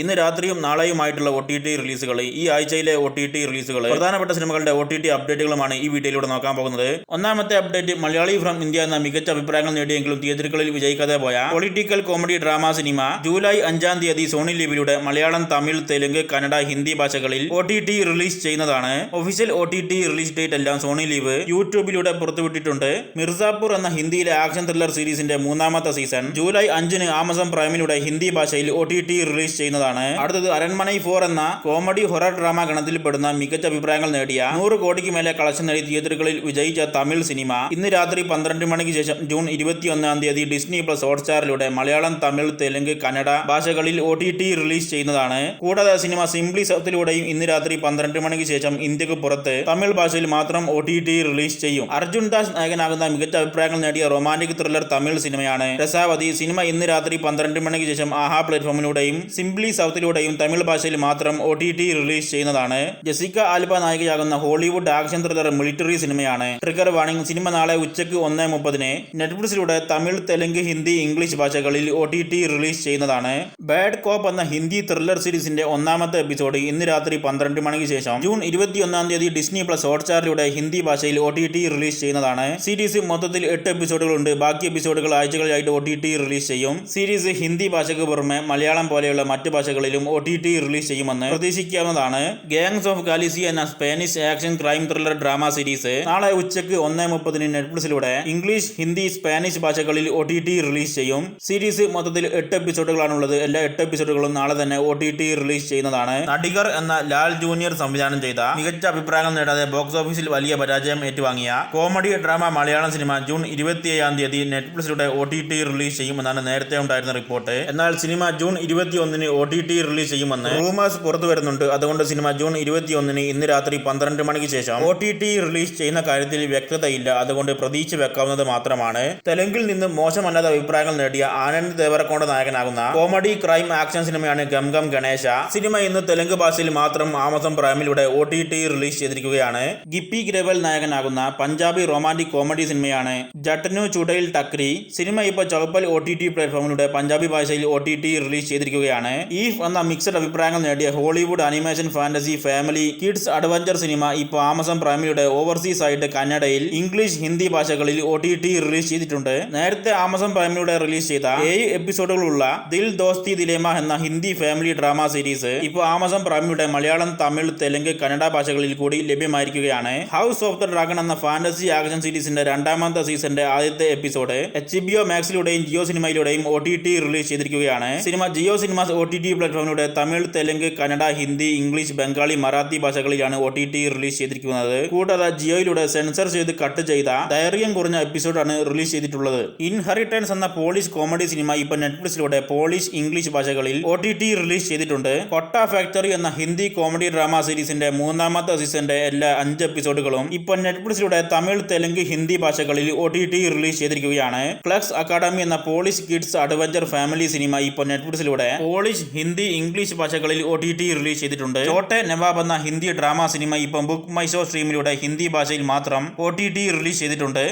ഇന്ന് രാത്രിയും നാളെയുമായിട്ടുള്ള ഒ ടി ടി റിലീസുകൾ ഈ ആഴ്ചയിലെ ഒ ടി ടി റിലീസുകൾ പ്രധാനപ്പെട്ട സിനിമകളുടെ ഒ ടി ടി അപ്ഡേറ്റുകളുമാണ് ഈ വീഡിയോയിലൂടെ നോക്കാൻ പോകുന്നത്. ഒന്നാമത്തെ അപ്ഡേറ്റ് മലയാളി ഫ്രം ഇന്ത്യ എന്ന മികച്ച അഭിപ്രായങ്ങൾ നേടിയെങ്കിലും തിയേറ്ററുകളിൽ വിജയിക്കാതെ പോയ political comedy drama cinema July അഞ്ചാം തീയതി സോണി ലീവിലൂടെ മലയാളം തമിഴ് തെലുങ്ക് കന്നഡ ഹിന്ദി ഭാഷകളിൽ ഒ ടി ടി റിലീസ് ചെയ്യുന്നതാണ്. Official O T T release date എല്ലാം സോണി ലീവ് യൂട്യൂബിലൂടെ പുറത്തുവിട്ടിട്ടുണ്ട്. മിർസാപൂർ എന്ന ഹിന്ദിയിലെ ആക്ഷൻ ത്രില്ലർ സീരീസിന്റെ മൂന്നാമത്തെ സീസൺ ജൂലൈ അഞ്ചിന് ആമസോൺ പ്രൈമിലൂടെ ഹിന്ദി ഭാഷയിൽ ഒ ടി ടി റിലീസ് ചെയ്യുന്നതാണ്. അടുത്തത് അരൺമനൈ ഫോർ എന്ന കോമഡി ഹൊറർ ഡ്രാമ ഗണത്തിൽപ്പെടുന്ന മികച്ച അഭിപ്രായങ്ങൾ നേടിയ നൂറ് കോടിക്ക് മേലെ കളക്ഷൻ നേടി തിയേറ്ററുകളിൽ വിജയിച്ച തമിഴ് സിനിമ ഇന്ന് രാത്രി പന്ത്രണ്ട് മണിക്ക് ശേഷം ജൂൺ ഇരുപത്തിയൊന്നാം തീയതി ഡിസ്നി പ്ലസ് ഹോട്ട്സ്റ്റാറിലൂടെ മലയാളം തമിഴ് തെലുങ്ക് കന്നഡ ഭാഷകളിൽ ഒ ടി ടി റിലീസ് ചെയ്യുന്നതാണ്. കൂടാതെ സിനിമ സിംപ്ലി സൗത്തിലൂടെയും ഇന്ന് രാത്രി പന്ത്രണ്ട് മണിക്ക് ശേഷം ഇന്ത്യയ്ക്ക് പുറത്ത് തമിഴ് ഭാഷയിൽ മാത്രം ഒ ടി ടി റിലീസ് ചെയ്യും. അർജുൻ ദാസ് നായകനാകുന്ന മികച്ച അഭിപ്രായങ്ങൾ നേടിയ റൊമാന്റിക് ത്രില്ലർ തമിഴ് സിനിമയാണ്. രസാവതി സിനിമ ഇന്ന് രാത്രി പന്ത്രണ്ട് മണിക്ക് ശേഷം ആഹാ പ്ലാറ്റ്ഫോമിലൂടെയും സിംപ്ലി സൗത്തിലൂടെയും തമിഴ് ഭാഷയിൽ മാത്രം ഒ ടി ടി റിലീസ് ചെയ്യുന്നതാണ്. ജസിക്ക ആൽബ നായികയാകുന്ന ഹോളിവുഡ് ആക്ഷൻ ത്രില്ലർ മിലിറ്ററി സിനിമയാണ്. ട്രിഗർ വാണിംഗ് സിനിമ നാളെ ഉച്ചയ്ക്ക് ഒന്ന് മുപ്പതിന്. നെറ്റ്ഫ്ലിക്സിലൂടെ തമിഴ് തെലുങ്ക് ഹിന്ദി ഇംഗ്ലീഷ് ഭാഷകളിൽ ഒ ടി ടി റിലീസ് ചെയ്യുന്നതാണ്. ബാഡ് കോപ്പ് എന്ന ഹിന്ദി ത്രില്ലർ സീരീസിന്റെ ഒന്നാമത്തെ എപ്പിസോഡ് ഇന്ന് രാത്രി പന്ത്രണ്ട് മണിക്ക് ശേഷം. ജൂൺ ഇരുപത്തിയൊന്നാം തീയതി ഡിസ്നി പ്ലസ് ഹോട്ട്സ്റ്റാറിലൂടെ ഹിന്ദി ഭാഷയിൽ ഒ ടി ടി റിലീസ് ചെയ്യുന്നതാണ്. സീരീസ് മൊത്തത്തിൽ എട്ട് എപ്പിസോഡുകളുണ്ട്. ബാക്കി എപ്പിസോഡുകൾ ആഴ്ചകളിലായിട്ട് ഒ ടി ടി റിലീസ് ചെയ്യും. സീരീസ് ഹിന്ദി ഭാഷയ്ക്ക് പുറമെ മലയാളം പോലെയുള്ള മറ്റ് ഭാഷകളിലും ഒ ടി ടി റിലീസ് ചെയ്യുമെന്ന് പ്രതീക്ഷിക്കാവുന്നതാണ്. ഗാങ്സ് ഓഫ് ഗാലിസി എന്ന Spanish action crime thriller drama series നാളെ ഉച്ചയ്ക്ക് ഒന്ന് മുപ്പതിന് നെറ്റ്ഫ്ലിക്സിലൂടെ ഇംഗ്ലീഷ് ഹിന്ദി സ്പാനിഷ് ഭാഷകളിൽ ഒ ടി ടി റിലീസ് ചെയ്യും. സീരീസ് മൊത്തത്തിൽ എട്ട് എപ്പിസോഡുകളാണുള്ളത്. എല്ലാ എട്ട് എപ്പിസോഡുകളും നാളെ തന്നെ ഒ ടി ടി റിലീസ് ചെയ്യുന്നതാണ്. നടികർ എന്ന ലാൽ ജൂനിയർ സംവിധാനം ചെയ്ത മികച്ച അഭിപ്രായങ്ങൾ നേടാതെ ബോക്സ് ഓഫീസിൽ വലിയ പരാജയം ഏറ്റുവാങ്ങിയ comedy drama Malayalam cinema June ഇരുപത്തിയേഴാം തീയതി നെറ്റ്ഫ്ലിക്സിലൂടെ ഒ ടി ടി റിലീസ് ചെയ്യുമെന്നാണ് നേരത്തെ ഉണ്ടായിരുന്ന റിപ്പോർട്ട്. എന്നാൽ സിനിമ ജൂൺ ഇരുപത്തിയൊന്നിന് ഒ ടി ടി റിലീസ് ചെയ്യുമെന്ന് റൂമേഴ്സ് പുറത്തു വരുന്നുണ്ട്. അതുകൊണ്ട് സിനിമ ജൂൺ ഇരുപത്തിയൊന്നിന് ഇന്ന് രാത്രി പന്ത്രണ്ട് മണിക്ക് ശേഷം ഒ ടി ടി റിലീസ് ചെയ്യുന്ന കാര്യത്തിൽ വ്യക്തതയില്ല. അതുകൊണ്ട് പ്രതീക്ഷ വെക്കാവുന്നത് മാത്രമാണ്. തെലുങ്കിൽ നിന്ന് മോശമല്ലാത്ത അഭിപ്രായങ്ങൾ നേടിയ ആനന്ദ് ദേവരക്കോണ്ട നായകനാകുന്ന കോമഡി ക്രൈം ആക്ഷൻ സിനിമയാണ് ഗം ഗം ഗണേശ. സിനിമ ഇന്ന് തെലുങ്ക് ഭാഷയിൽ മാത്രം ആമസോൺ പ്രൈമിലൂടെ ഒ ടി ടി റിലീസ് ചെയ്തിരിക്കുകയാണ്. ഗിപ്പി ഗ്രേവൽ നായകനാകുന്ന പഞ്ചാബി റൊമാന്റിക് കോമഡി സിനിമയാണ് ജട്ടനു ചുടയിൽ ടക്രി. സിനിമ ഇപ്പോൾ ചൗപ്പൽ ഒ ടി ടി പ്ലാറ്റ്ഫോമിലൂടെ പഞ്ചാബി ഭാഷയിൽ ഒ ടി ടി റിലീസ് ചെയ്തിരിക്കുകയാണ്. ഈഫ് എന്ന മിക്സഡ് അഭിപ്രായങ്ങൾ നേടിയ Hollywood animation fantasy family kids adventure cinema ഇപ്പോൾ ആമസോൺ പ്രൈമിലൂടെ ഓവർസീസ് ആയിട്ട് കന്നഡയിൽ ഇംഗ്ലീഷ് ഹിന്ദി ഭാഷകളിൽ ഒ ടി ടി റിലീസ് ചെയ്തിട്ടുണ്ട്. നേരത്തെ ആമസോൺ പ്രൈമിലൂടെ റിലീസ് ചെയ്ത ഏഴ് എപ്പിസോഡുകളുള്ള ദിൽ ദോസ്തി ദിലേമ എന്ന ഹിന്ദി ഫാമിലി ഡ്രാമ സീരീസ് ഇപ്പോൾ ആമസോൺ പ്രൈമിലൂടെ മലയാളം തമിഴ് തെലുങ്ക് കന്നഡ ഭാഷകളിൽ കൂടി ലഭ്യമായിരിക്കുകയാണ്. ഹൗസ് ഓഫ് ദ ഡ്രാഗൺ എന്ന ഫാന്റസി ആക്ഷൻ സീരീസിന്റെ രണ്ടാമത്തെ സീസന്റെ ആദ്യത്തെ എപ്പിസോഡ് എച്ച് ബി ഒ മാക്സിലൂടെയും ജിയോ സിനിമയിലൂടെയും ഒ ടി ടി റിലീസ് ചെയ്തിരിക്കുകയാണ്. Cinema Jio cinemas O T T പ്ലാറ്റ്ഫോമിലൂടെ Tamil Telugu Kannada Hindi English Bengali Marathi ഭാഷകളിലാണ് ഒ ടി ടി റിലീസ് ചെയ്തിരിക്കുന്നത്. കൂടാതെ ജിയോയിലൂടെ സെൻസർ ചെയ്ത് കട്ട് ചെയ്ത ദൈർഘ്യം കുറഞ്ഞ എപ്പിസോഡാണ് റിലീസ് ചെയ്തിട്ടുള്ളത്. ഇൻഹെറിറ്റൻസ് എന്ന പോളിഷ് കോമഡി സിനിമ ഇപ്പോൾ നെറ്റ്ഫ്ലിക്സിലൂടെ പോളിഷ് ഇംഗ്ലീഷ് ഭാഷകളിൽ ഒ ടി ടി റിലീസ് ചെയ്തിട്ടുണ്ട്. കൊട്ട ഫാക്ടറി എന്ന ഹിന്ദി കോമഡി ഡ്രാമ സീരീസിന്റെ മൂന്നാമത്തെ സീസന്റെ എല്ലാ അഞ്ച് എപ്പിസോഡുകളും ഇപ്പോൾ നെറ്റ്ഫ്ലിക്സിലൂടെ തമിഴ് തെലുങ്ക് ഹിന്ദി ഭാഷകളിൽ ഒ ടി ടി റിലീസ് ചെയ്തിരിക്കുകയാണ്. ക്ലക്സ് അക്കാഡമി എന്ന Polish kids adventure family cinema ഇപ്പോൾ നെറ്റ്ഫ്ലിക്സിലൂടെ പോളിഷ് ഹിന്ദി ഇംഗ്ലീഷ് ഭാഷകളിൽ ഒ ടി ടി റിലീസ് ചെയ്തിട്ടുണ്ട്. ചോട്ടെ നവാബ് എന്ന ഹിന്ദി ഡ്രാമ സിനിമ ഇപ്പം ബുക്ക് മൈ ഷോ സ്ട്രീമിലൂടെ ഹിന്ദി ഭാഷയിൽ മാത്രം ഒ ടി ടി റിലീസ് ചെയ്തിട്ടുണ്ട്.